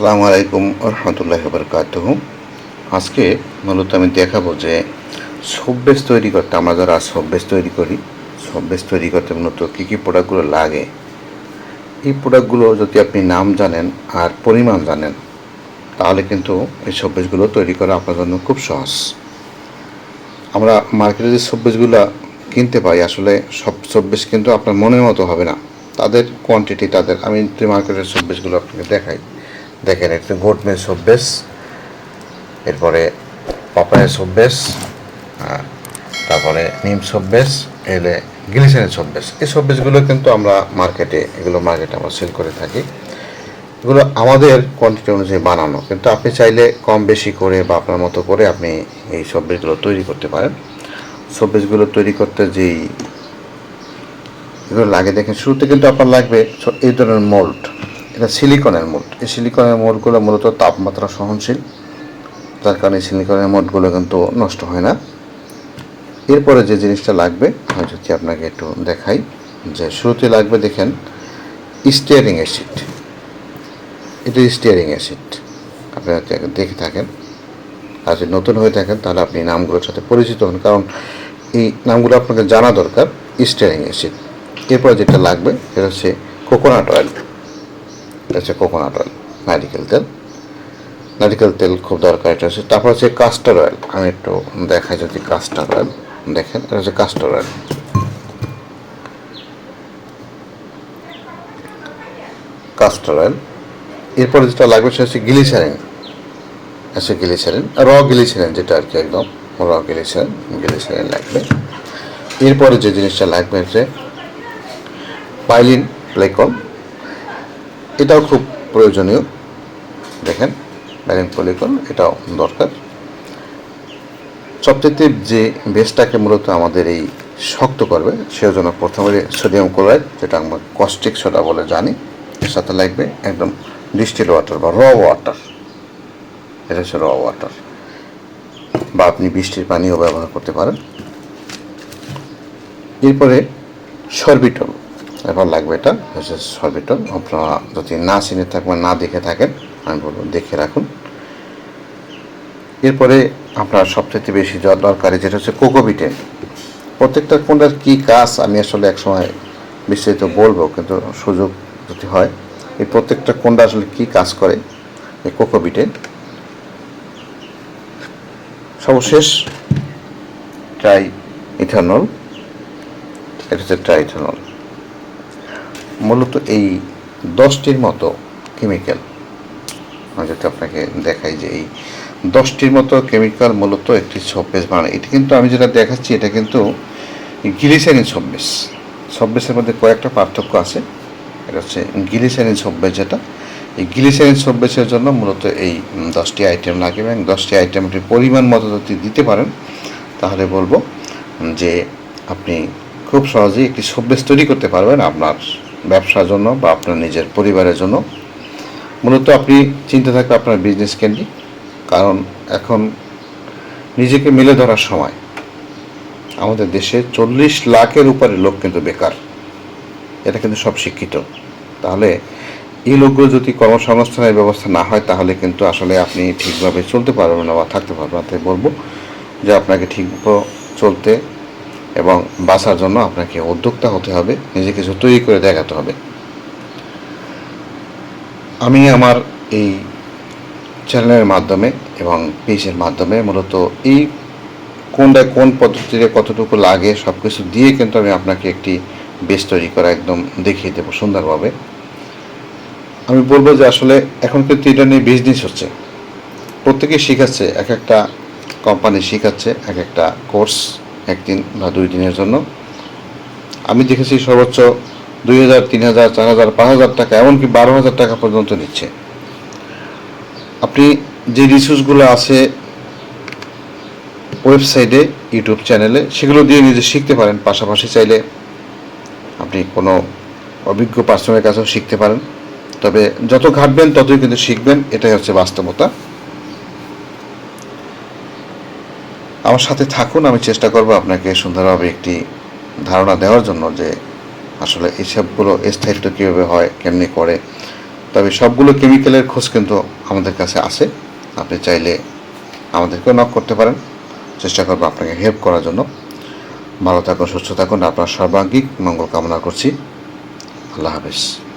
আসসালামু আলাইকুম রহমতুল্লাহ বরকাত আজকে মূলত আমি দেখাবো যে সব্বেশ তৈরি করতে, আমরা যারা সব্বেশ তৈরি করি সব্বেশ তৈরি করতে মূলত কী কী প্রোডাক্টগুলো লাগে? এই প্রোডাক্টগুলো যদি আপনি নাম জানেন আর পরিমাণ জানেন, তাহলে কিন্তু এই সব্বেশগুলো তৈরি করা আপনার জন্য খুব সহজ। আমরা মার্কেটে যে সব্বেশগুলো কিনতে পাই, আসলে সব সব্বেশ কিন্তু আপনার মনের মতো হবে না। তাদের কোয়ান্টিটি তাদের, আমি মার্কেটের সব্বেশগুলো আপনাকে দেখাই। দেখেন, একটা গোটমেল সব্বেশ এরপরে সব্বেশ আর তারপরে নিম সব্বেশ এলে গ্লিসারিন সব্বেশ এই সব্বেশগুলো কিন্তু আমরা মার্কেটে এগুলো মার্কেটে আমরা সেল করে থাকি। এগুলো আমাদের কোয়ান্টিটি অনুযায়ী বানানো। কিন্তু আপনি চাইলে কম বেশি করে বা আপনার মতো করে আপনি এই সব্বেশগুলো তৈরি করতে পারেন। সব্বেশগুলো তৈরি করতে যেই এগুলো লাগে, দেখেন শুরুতে কিন্তু আপনার লাগবে এই ধরনের মোল্ড এটা সিলিকনের মোল্ড। এই সিলিকনের মোল্ডগুলো মূলত তাপমাত্রা সহনশীল। যার কারণে সিলিকনের মোল্ডগুলো কিন্তু নষ্ট হয় না। এরপরে যে জিনিসটা লাগবে, আমি যদি আপনাকে একটু দেখাই, যে শুরুতে লাগবে দেখেন স্টিয়ারিং অ্যাসিড এটা স্টিয়ারিং অ্যাসিড আপনি হয়তো দেখে থাকেন, আর যদি নতুন হয়ে থাকেন, তাহলে আপনি নামগুলোর সাথে পরিচিত হন। কারণ এই নামগুলো আপনাকে জানা দরকার স্টিয়ারিং অ্যাসিড এরপর যেটা লাগবে, সেটা হচ্ছে কোকোনাট অয়েল হচ্ছে কোকোনাট অয়েল নারিকেল তেল। নারিকেল তেল খুব দরকার এটা হচ্ছে। তারপর হচ্ছে কাস্টার অয়েল আমি একটু দেখাই যদি কাস্টার অয়েল দেখেন, এটা হচ্ছে কাস্টার অয়েল কাস্টার অয়েল এরপরে যেটা লাগবে সেটা হচ্ছে গ্লিসারিন আছে গ্লিসারিন র গ্লিসারিন যেটা আর কি একদম র গ্লিসারিন গ্লিসারিন লাগবে। এরপরে যে জিনিসটা লাগবে হচ্ছে পাইলিন প্লেকল এটাও খুব প্রয়োজনীয়। দেখেন পাইলিন পলিকল এটাও দরকার। সবচেয়ে যে বেসটাকে মূলত আমাদের এই শক্ত করবে সেজন্য প্রথমে সোডিয়াম ক্লোরাইড, যেটা আমরা কস্টিক সোডা বলে জানি, এর সাথে লাগবে একদম ডিস্টিল ওয়াটার বা র ওয়াটার এটা হচ্ছে র ওয়াটার বা আপনি বৃষ্টির পানিও ব্যবহার করতে পারেন। এরপরে সরবিটল এবার লাগবে এটা, হচ্ছে সরবিটল আপনারা যদি না চিনে থাকবেন, না দেখে থাকেন, আমি বলব দেখে রাখুন। এরপরে আপনার সবচেয়ে বেশি দরকারি, যেটা হচ্ছে কোকোবিটেন প্রত্যেকটা কোনটার কী কাজ, আমি আসলে একসময় বিস্তারিত বলব, কিন্তু সুযোগ যদি হয়, এই প্রত্যেকটা কোনটা আসলে কী কাজ করে, এই কোকোবিটেন সর্বশেষ, ট্রাই ইথানল। এটা হচ্ছে ট্রাইথানল মূলত এই দশটির মতো কেমিক্যাল আমি যদি আপনাকে দেখাই যে এই দশটির মতো কেমিক্যাল মূলত একটি সব্বেশ বানায় এটা কিন্তু আমি যেটা দেখাচ্ছি, এটা কিন্তু গিলিসারিন সব্বেশ সব্বেশের মধ্যে কয়েকটা পার্থক্য আছে। এটা হচ্ছে গিলিসারিন সব্বেশ যেটা। এই গিলিসারিন সব্বেশের জন্য মূলত এই দশটি আইটেম লাগবে এবং দশটি আইটেমটির পরিমাণ মতো যদি দিতে পারেন, তাহলে বলব যে আপনি খুব সহজেই একটি সব্বেশ তৈরি করতে পারবেন আপনার ব্যবসার জন্য বা আপনার নিজের পরিবারের জন্য। মূলত আপনি চিন্তা থাকবে আপনার বিজনেস কেন্দ্রিক, কারণ এখন নিজেকে মেলে ধরার সময়। আমাদের দেশে চল্লিশ লাখের উপরে লোক কিন্তু বেকার। এটা কিন্তু সব শিক্ষিত। তাহলে এই লোকগুলো যদি কর্মসংস্থানের ব্যবস্থা না হয়, তাহলে কিন্তু আসলে আপনি ঠিকভাবে চলতে পারবেন না বা থাকতে পারবেন না। তাই বলব যে আপনাকে ঠিক চলতে এবং বাঁচার জন্য আপনাকে উদ্যোক্তা হতে হবে নিজে কিছু তৈরি করে দেখাতে হবে। আমি আমার এই চ্যানেলের মাধ্যমে এবং পেজের মাধ্যমে মূলত এই কোনটা কোন পদ্ধতিতে কতটুকু লাগে সব কিছু দিয়ে কিন্তু আমি আপনাকে একটি বেস তৈরি করা একদম দেখিয়ে দেবো সুন্দরভাবে। আমি বলব যে আসলে এখন কিন্তু এটা নিয়ে বিজনেস হচ্ছে। প্রত্যেকেই শেখাচ্ছে, এক একটা কোম্পানি শেখাচ্ছে, এক একটা কোর্স একদিন বা দুই দিনের জন্য। আমি দেখেছি সর্বোচ্চ দুই হাজার, তিন হাজার, চার হাজার, পাঁচ হাজার টাকা, এমনকি বারো হাজার টাকা পর্যন্ত নিচ্ছে। আপনি যে রিসোর্সগুলো আছে ওয়েবসাইটে ইউটিউব চ্যানেলে সেগুলো দিয়ে নিজে শিখতে পারেন। পাশাপাশি চাইলে আপনি কোনো অভিজ্ঞ পার্সনের কাছেও শিখতে পারেন। তবে যত ঘাটবেন, ততই কিন্তু শিখবেন। এটাই হচ্ছে বাস্তবতা। আমার সাথে থাকুন, আমি চেষ্টা করব আপনাকে সুন্দরভাবে একটি ধারণা দেওয়ার জন্য যে আসলে এইসবগুলো স্থায়িত্ব কীভাবে হয়, কেমনি করে। তবে সবগুলো কেমিক্যালের খোঁজ কিন্তু আমাদের কাছে আছে। আপনি চাইলে আমাদেরকেও নক করতে পারেন। চেষ্টা করব আপনাকে হেল্প করার জন্য। ভালো থাকুন, সুস্থ থাকুন। আপনার সর্বাঙ্গিক মঙ্গল কামনা করছি। আল্লাহ হাফেজ।